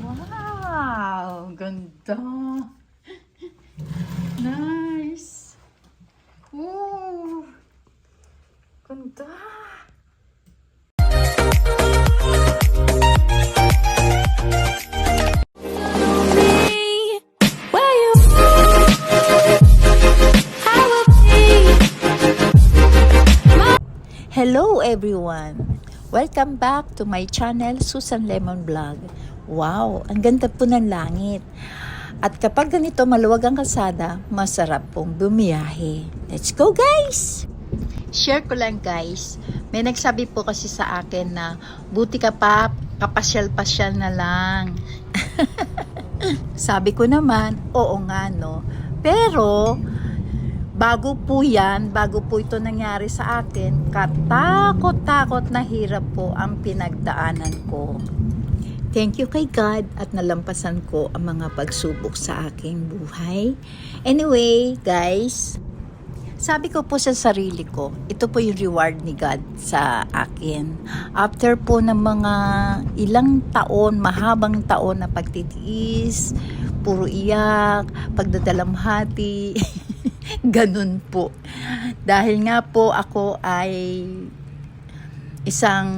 Wow! Ganda! Nice! Ooh! Ganda! Hello everyone! Welcome back to my channel, Susan Lemon Vlog. Wow, ang ganda po ng langit. At kapag ganito maluwag ang kalsada, masarap pong bumiyahe. Let's go guys! Share ko lang guys, may nagsabi po kasi sa akin na buti ka pa, kapasyal-pasyal na lang. Sabi ko naman, oo nga no. Pero, bago po yan, bago po ito nangyari sa akin, katakot-takot na hirap po ang pinagdaanan ko. Thank you kay God at nalampasan ko ang mga pagsubok sa aking buhay. Anyway, guys, sabi ko po sa sarili ko, ito po yung reward ni God sa akin. After po ng mga ilang taon, mahabang taon na pagtitiis, puro iyak, pagdadalamhati, ganun po. Dahil nga po ako ay isang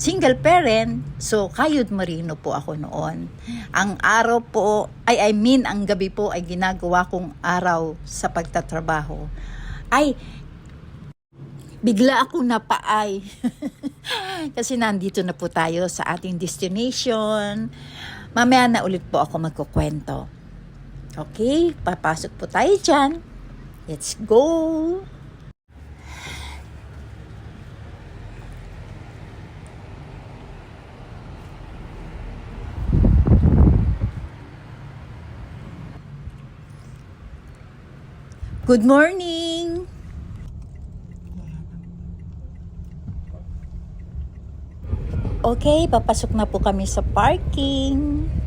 single parent, so kayod marino po ako noon. Ang araw po, ay I mean ang gabi po ay ginagawa kong araw sa pagtatrabaho. Ay, bigla akong napaay. Kasi nandito na po tayo sa ating destination. Mamaya na ulit po ako magkukwento. Okay, papasok po tayo dyan. Let's go! Good morning! Okay, papasok na po kami sa parking.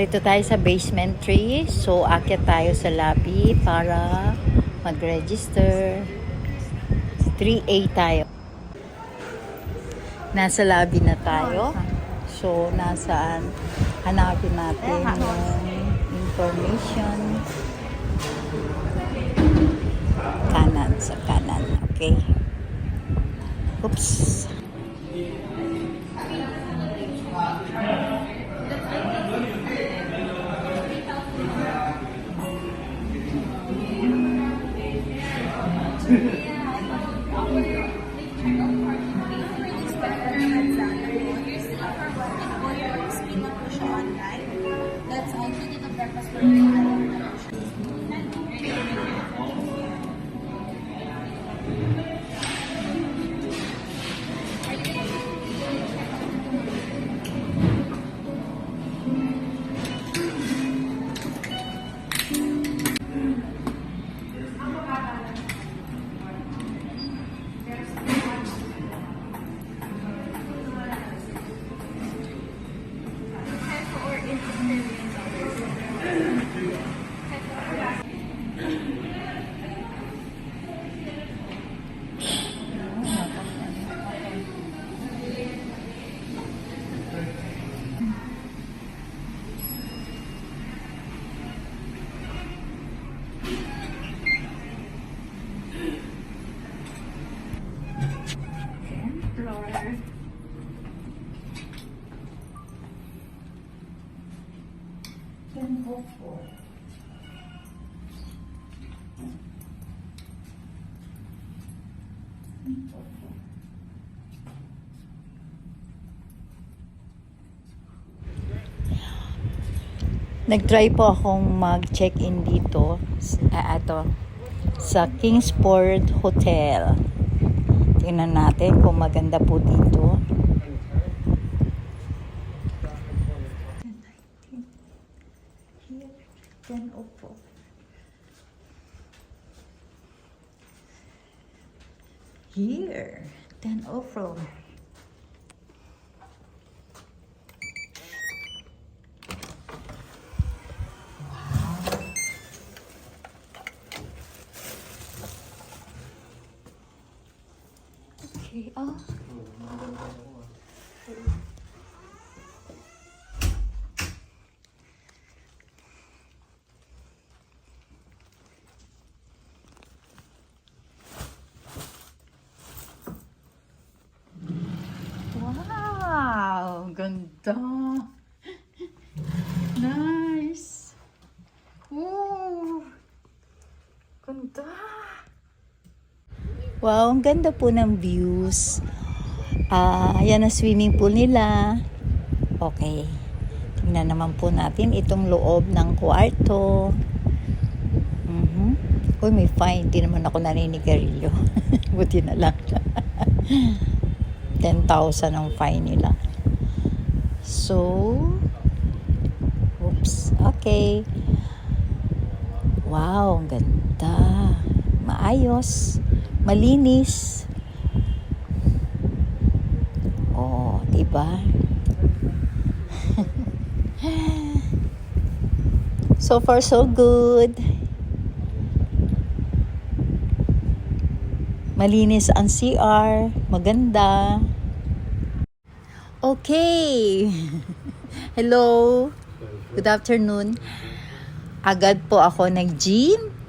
Narito tayo sa basement 3. So, akyat tayo sa lobby para mag-register. 3A tayo. Nasa lobby na tayo. So, nasaan? Hanapin natin yung information. Kanan, sa kanan. Okay. Oops. Nag-try po akong mag-check-in dito ah, ato, sa Kingsport Hotel. Tingnan natin kung maganda po dito. Yan upo. Here, 10 off-road. Okay, oh. Wow! Ganda! Nice! Ooh! Ganda! Wow, ang ganda po ng views. Ah, yan ang swimming pool nila. Okay. Tingnan naman po natin itong loob ng kwarto. Mhm. Uy, may fine. Hindi naman ako naninigarilyo. Buti na lang. 10,000 ang fine nila. So, oops. Okay. Wow, ang ganda. Maayos. Malinis. Oh, diba? so far, so good. Malinis ang CR. Maganda. Okay. Hello. Good afternoon. Agad po ako nag-gym.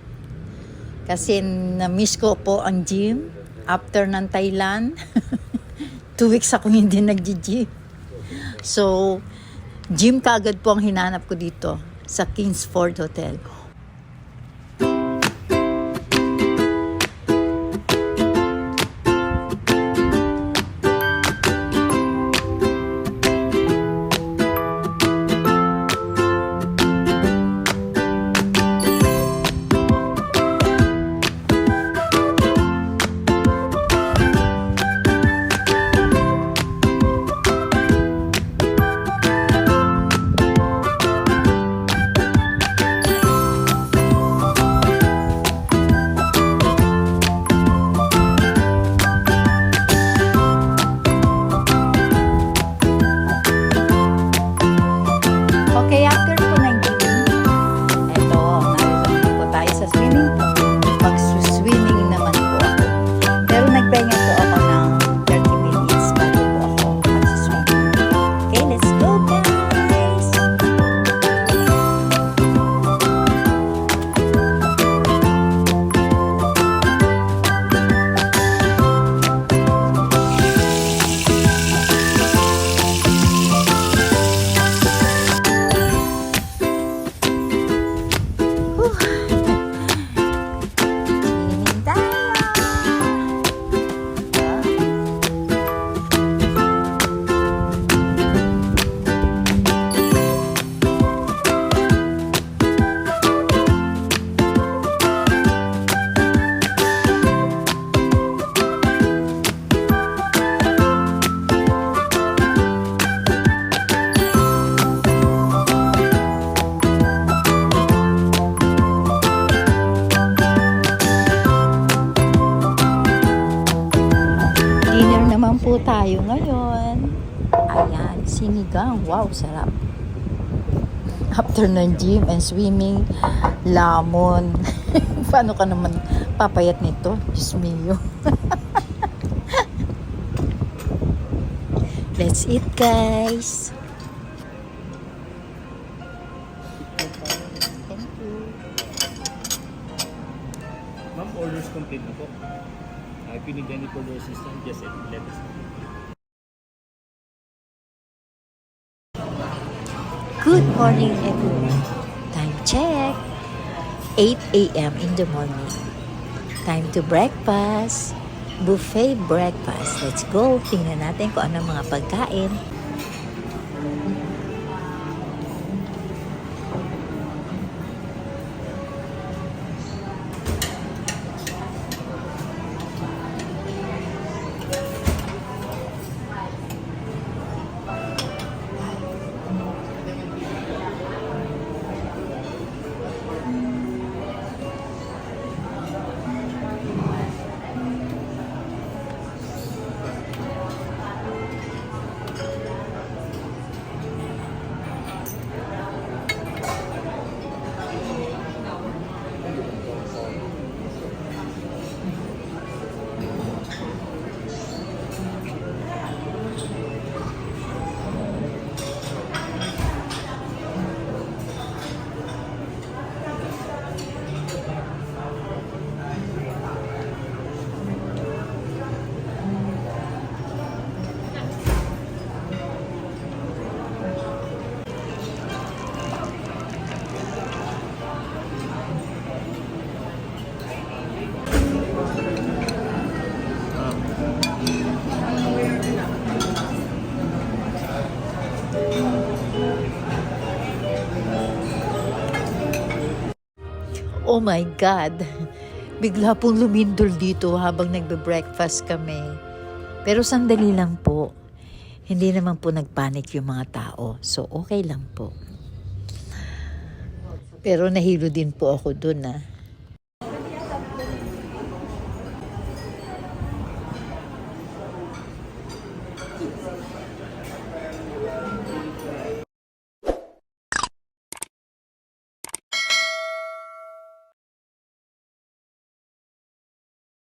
Kasi na-miss ko po ang gym after ng Thailand. Two weeks ako hindi nag-gym. So, gym kaagad po ang hinanap ko dito sa Kingsford Hotel. Sinigang. Wow, sarap. After ng gym and swimming, lamon. Paano ka naman papayat nito? Diyos mio. Let's eat, guys. Thank you. Ma'am, orders complete na po. Uh, need any further assistance, just let us know. Morning, everyone. Time check. 8 a.m. in the morning. Time to breakfast. Buffet breakfast. Let's go. Tingnan natin kung ano mga pagkain. Oh my God! Bigla pong lumindol dito habang nagbe-breakfast kami. Pero sandali lang po. Hindi naman po nagpanik yung mga tao. So, okay lang po. Pero nahilo din po ako dun ah.